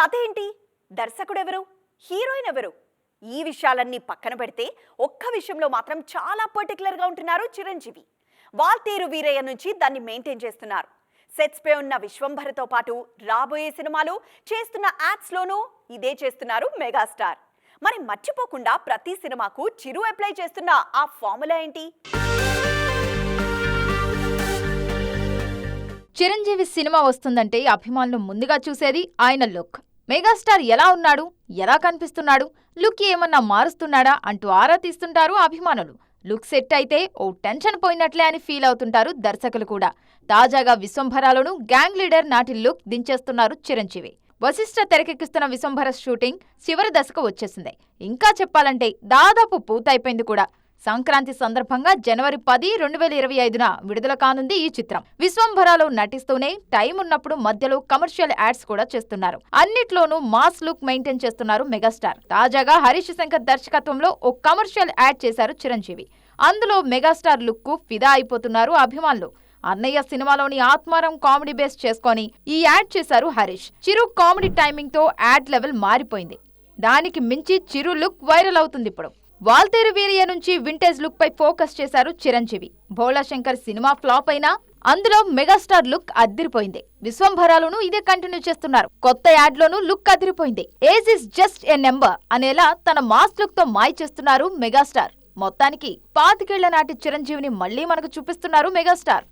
కథ ఏంటి దర్శకుడెవరు? హీరోయిన్ ఎవరు ఈ విషయాలన్నీ పక్కన పెడితే ఒక్క విషయంలో మాత్రం చాలా పర్టికులర్గా ఉంటున్నారు చిరంజీవి. వాల్తేరు వీరయ్య నుంచి దాన్ని మెయింటైన్ చేస్తున్నారు. సెట్స్పై ఉన్న విశ్వంభరతో పాటు రాబోయే సినిమాలు చేస్తున్న యాడ్స్లోనూ ఇదే చేస్తున్నారు మెగాస్టార్ మరి మర్చిపోకుండా ప్రతి సినిమాకు చిరు అప్లై చేస్తున్న ఆ ఫార్ములా ఏంటి? చిరంజీవి సినిమా వస్తుందంటే అభిమానులు ముందుగా చూసేది ఆయన లుక్ మెగాస్టార్ ఎలా ఉన్నాడు? ఎలా కనిపిస్తున్నాడు? లుక్ ఏమన్నా మారుస్తున్నాడా? అంటూ ఆరా తీస్తుంటారు అభిమానులు. లుక్ సెట్ అయితే ఓ టెన్షన్ పోయినట్లే అని ఫీల్ అవుతుంటారు దర్శకులు కూడా. తాజాగా విశ్వంభరాలను గ్యాంగ్ లీడర్ నాటి లుక్ దించేస్తున్నారు చిరంజీవి. వశిష్ఠ తెరకెక్కిస్తున్న విశ్వంభర షూటింగ్ చివరి దశకు వచ్చేసింది. ఇంకా చెప్పాలంటే దాదాపు పూర్తయిపోయింది కూడా. సంక్రాంతి సందర్భంగా జనవరి పది రెండు వేల ఇరవై ఐదున విడుదల కానుంది ఈ చిత్రం. విశ్వంభరాలో నటిస్తూనే టైం ఉన్నప్పుడు మధ్యలో కమర్షియల్ యాడ్స్ కూడా చేస్తున్నారు. అన్నిట్లోనూ మాస్ లుక్ మెయింటైన్ చేస్తున్నారు మెగాస్టార్. తాజాగా హరీష్ శంకర్ దర్శకత్వంలో ఓ కమర్షియల్ యాడ్ చేశారు చిరంజీవి. అందులో మెగాస్టార్ లుక్కు ఫిదా అయిపోతున్నారు అభిమానులు. అన్నయ్య సినిమాలోని ఆత్మారం కామెడీ బేస్ చేసుకొని ఈ యాడ్ చేశారు హరీష్. చిరు కామెడీ టైమింగ్తో యాడ్ లెవెల్ మారిపోయింది. దానికి మించి చిరు లుక్ వైరల్ అవుతుంది ఇప్పుడు. వాల్తేరు వీరియ నుంచి వింటేజ్ లుక్ పై ఫోకస్ చేశారు చిరంజీవి. భోళాశంకర్ సినిమా ఫ్లాప్ అయినా అందులో మెగాస్టార్ లుక్ అదిరిపోయింది విశ్వంభరాలను ఇదే కంటిన్యూ చేస్తున్నారు. కొత్త యాడ్ లోనూ లుక్ అదిరిపోయింది. Age is just a number అనేలా తన మాస్ లుక్తో మాయ చేస్తున్నారు మెగాస్టార్. మొత్తానికి పాతికేళ్ళ నాటి చిరంజీవిని మళ్ళీ మనకు చూపిస్తున్నారు మెగాస్టార్.